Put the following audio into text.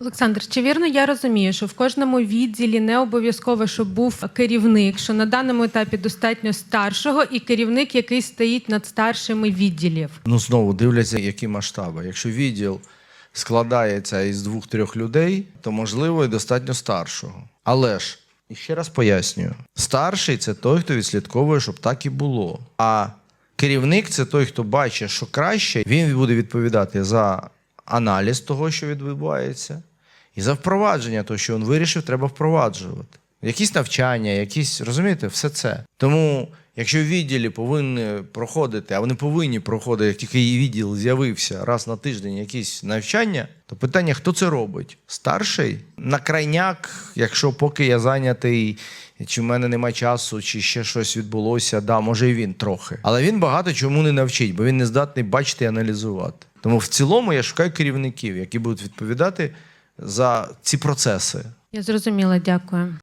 Олександр, чи вірно я розумію, що в кожному відділі не обов'язково, щоб був керівник, що на даному етапі достатньо старшого і керівник, який стоїть над старшими відділів? Ну, знову дивляться, які масштаби. Якщо відділ складається із двох-трьох людей, то можливо і достатньо старшого. Але ж, і ще раз пояснюю: старший це той, хто відслідковує, щоб так і було. А керівник це той, хто бачить, що краще, він буде відповідати за аналіз того, що відбувається, і за впровадження того, що він вирішив, треба впроваджувати. Якісь навчання, якісь, розумієте, все це. Тому, якщо відділі повинні проходити, а вони повинні проходити, як тільки її відділ з'явився раз на тиждень якісь навчання, то питання, хто це робить? Старший? На крайняк, якщо поки я зайнятий, чи в мене нема часу, чи ще щось відбулося, да, може і він трохи. Але він багато чому не навчить, бо він не здатний бачити і аналізувати. Тому в цілому я шукаю керівників, які будуть відповідати за ці процеси. Я зрозуміла, дякую.